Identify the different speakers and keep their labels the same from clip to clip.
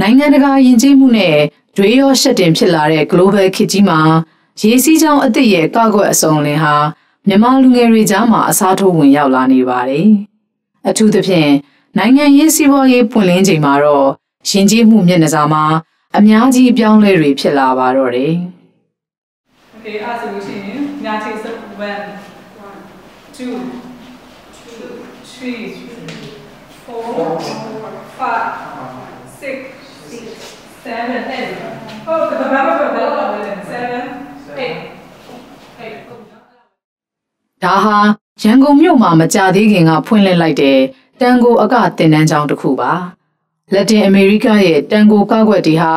Speaker 1: နိုင်ငံတကာယဉ်ကျေးမှုနဲ့ဒွေရောရှက်တင်ဖြစ်လာတဲ့ global ခေတ်ကြီးမှာရေစီးကြောင်းအသစ်ရဲ့ကာကွက်အစုံလင်ဟာမြန်မာလူငယ်တွေကြားမှာအစားထိုးဝင်ရောက်လာနေပါတယ်။အထူးသဖြင့်နိုင်ငံရေးစီးပွားရေးပွင့်လင်းချိန်မှာတော့ယဉ်ကျေးမှုမျက်နှာစာမှာအများကြီးအပြောင်းလဲတွေဖြစ်လာပါတော့တယ်။
Speaker 2: Okay အဲ့ဆိုလို့ရှိရင်ညာချိတ်စ1 2 3 4 5 6 7 8ဟုတ်ကဲ့ဘာမှမပြောတော့ဘူး7 8 8
Speaker 1: ဒါဟာရန်ကုန်မြို့မှာမကြသေးခင်ကဖွင့်လှစ်လိုက်တဲ့တန်ကိုအကတင်တန်းကျောင်းတစ်ခုပါလက်တင်အမေရိကရဲ့တန်ကိုကောက်ွက်တီဟာ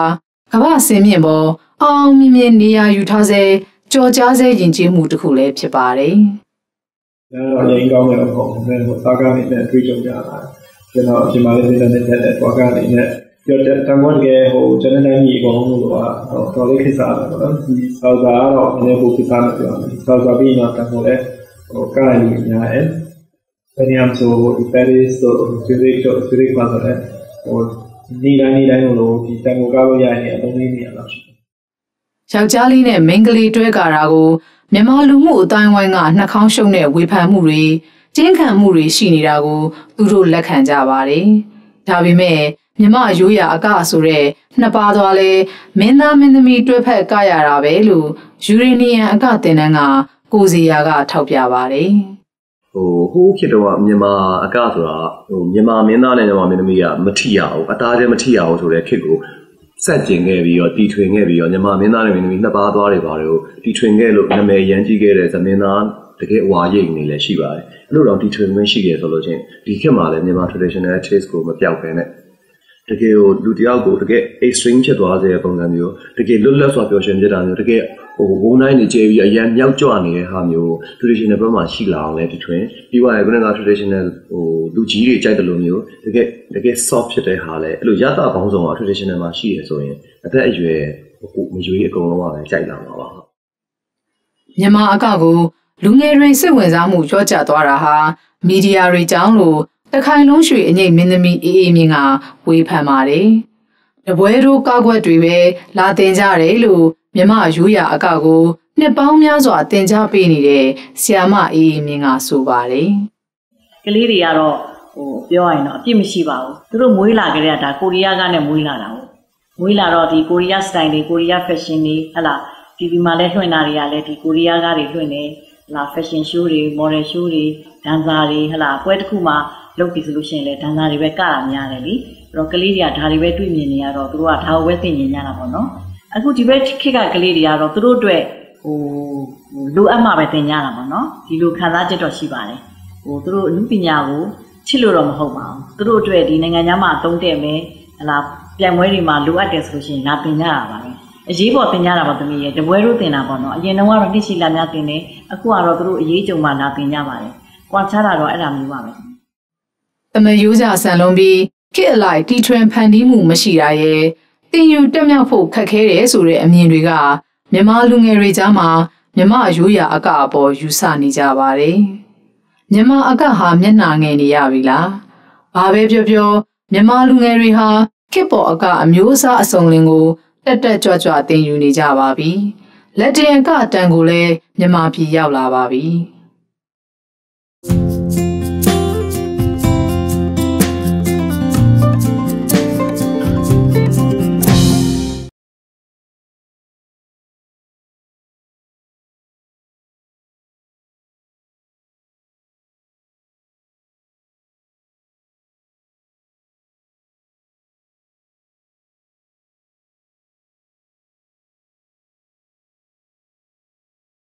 Speaker 1: ကမ္ဘာစင်မြင့်ပေါ်အောင်မြင်မြင်နေရာယူထားစေကြော်ကြားစေယဉ်ကျေးမှုတစ်ခုလည်းဖြစ်ပါတယ်။
Speaker 3: ဒါတော့လည်းကောင်းတယ်ပေါ့။ဒါကသာကနေနဲ့တွေ့ကြုံကြတာ။ကျွန်တော်အပြင်မှာလည်းနေတဲ့နဲ့တဲ့သွားကနေနဲ့ ပြောတဲ့တန်ခွန်ကဟိုကျွန်တော်တိုင်းကြီးအကုန်လုံးလို့တော့တော်လေးခိစားတယ်ပေါ့နော်။ဒီဆောက်တာကတော့နည်းနည်းပိုခိစားနေပြောတယ်။ဆောက်တာပြီးတော့တန်ခွန်လည်းဟိုကားရည်ညာတယ်။ဘယ်နေရာဆိုဒီပဲရစ်ဆိုသူတွေတော့သူတွေမှာဆိုလည်းဟိုဒီတိုင်းဒီတိုင်းလို့ဒီတန်ခွန်ကားလို့ရရင်အသုံးလေးနေရတော့ရှိတယ်။
Speaker 1: ယောက်ျားလေးနဲ့မိန်းကလေးတွဲကာတာကိုမြန်မာလူမှုအတိုင်းဝိုင်းကနှာခေါင်းရှုံတဲ့ဝေဖန်မှုတွေကျင်းခံမှုတွေရှိနေတာကိုသူတို့လက်ခံကြပါတယ်။ဒါပေမဲ့ မြမရိုးရာအကဆိုတဲ့နှစ်ပါးသွားလဲမင်းသားမင်းသမီးတွဲဖက်ကရတာပဲလို့ယူရေနီယံအကတင်တန်းကကိုစီယာကထောက်ပြပါတယ်
Speaker 4: ဟိုဟိုးဖြစ်တော့မြန်မာအကဆိုတာဟိုမြန်မာမင်းသားနဲ့မြန်မာမင်းသမီးကမထီရအောင်အသားတည်းမထီရအောင်ဆိုတဲ့ဖြစ်ကိုစက်ကျင်ခဲ့ပြီးတော့တီထွင်ခဲ့ပြီးတော့မြန်မာမင်းသားနဲ့မင်းသမီးနှစ်ပါးသွားတွေပါတယ်ကိုတီထွင်ခဲ့လို့နာမည်ရန်ကြီးခဲ့တဲ့သမင်းသားတကယ်အဝါရိတ်နေလည်းရှိပါတယ်အဲ့လိုတော့တီထွင်ခွင့်ရှိခဲ့ဆိုလို့ချင်းဒီခေတ်မှာလည်းမြန်မာ traditional taste ကိုမပြောက်ပဲနဲ့ တကယ်ကိုလူတယောက်ကိုတကယ် extreme ဖြစ်သွားစေတဲ့ပုံစံမျိုးတကယ်လွတ်လပ်စွာပျော်ရွှင်ဖြစ်တာမျိုးတကယ်ဟိုဝုန်းတိုင်းနေကြပြီးအရန်မြောက်ကြွနေတဲ့ဟာမျိုး traditional ဘက်မှာရှိလာအောင်လည်းဒီထွင်ပြီးသွားရင်ခုနက traditional ဟိုလူကြီးတွေကြိုက်တယ်လို့မျိုးတကယ်တကယ် soft ဖြစ်တဲ့ဟာလည်းအဲ့လိုရတာဘောင်းဆောင်က traditional မှာရှိရဆိုရင်အသက်အရွယ်ဟိုမရွေးအကုန်လုံးကလည်းကြိုက်လာမှာပါ
Speaker 1: မြန်မာအကကိုလူငယ်တွေစိတ်ဝင်စားမှုကြော့ကျသွားတာဟာမီဒီယာတွေကြောင့်လို့ တခိုင်လုံးရွှေအငိတ်မင်းသမီးအေးအေးမြင့်ကဝေဖန်ပါတယ်။တပွဲတို့ကောက်ွက်တွေပဲလာတင်ကြတယ်လို့မြမရိုးရာအကကိုနှစ်ပေါင်းများစွာတင် जा ပေးနေတဲ့ဆီယာမအေးအေးမြင့်ကဆိုပါတယ်။
Speaker 5: ကလေးတွေကတော့ဟိုပြောရရင်တော့အပြစ်မရှိပါဘူး။သူတို့မွေးလာကြတဲ့ဒါကိုရီးယားကနဲ့မွေးလာတာဟုတ်။မွေးလာတော့ဒီကိုရီးယားစတိုင်တွေကိုရီးယားဖက်ရှင်တွေဟလာ TV မှာလည်းလွှင့်တာတွေကလည်းဒီကိုရီးယားကားတွေလွှင့်နေဟလာဖက်ရှင်ရှိုးတွေ model show တွေဒန်ဆာတွေဟလာပွဲတစ်ခုမှာ လုပ်ပြီဆိုလို့ရှိရင်လည်းဒန်ဆာတွေပဲကတာများတယ်လीအဲ့တော့ကလေးတွေကဒါတွေပဲတွေ့မြင်နေရတော့သူတို့ကဒါကိုပဲသိမြင်ကြတာပေါ့နော်အခုဒီဘက်ခေတ်ကကလေးတွေကတော့သူတို့အတွက်ဟိုလိုအပ်မှပဲသင်ကြတာပေါ့နော်ဒီလိုခံစားချက်တော့ရှိပါတယ်ဟိုသူတို့အမှုပညာကိုချစ်လို့တော့မဟုတ်ပါဘူးသူတို့အတွက်ဒီနိုင်ငံသားမှာတုံးတဲ့မယ်ဟလာပြိုင်ပွဲတွေမှာလိုအပ်တယ်ဆိုလို့ရှိရင်လာသင်ကြတာပါပဲအရေးပေါ်သင်ကြတာပေါ့သမီးရဲ့တပွဲတို့သင်တာပေါ့နော်အရင်တုန်းကတော့တိရှိလာများသင်တယ်အခုကတော့သူတို့အရေးကြုံမှလာသင်ကြပါတယ်ကွာခြားတာတော့အဲ့ဒါမျိုးပါပဲ
Speaker 1: တမယိုးကြဆန်လုံးပြီးခေအလိုက်တီထွင်ဖန်တီးမှုမရှိတာရဲ့တင်ယူတက်မြောက်ဖို့ခက်ခဲတယ်ဆိုတဲ့အမြင်တွေကမြမလူငယ်တွေကြားမှာမြမရိုးရာအကအပေါ်ယူဆနေကြပါတယ်။မြမအကဟာမျက်နှာငယ်နေရပြီလား။ဘာပဲပြောပြောမြမလူငယ်တွေဟာခေပေါ်အကအမျိုးအစားအစုံလင်ကိုတက်တက်ကြွကြွတင်ယူနေကြပါပြီ။လက်တင်အကတန်ကိုလည်းမြမပြည်ရောက်လာပါပြီ။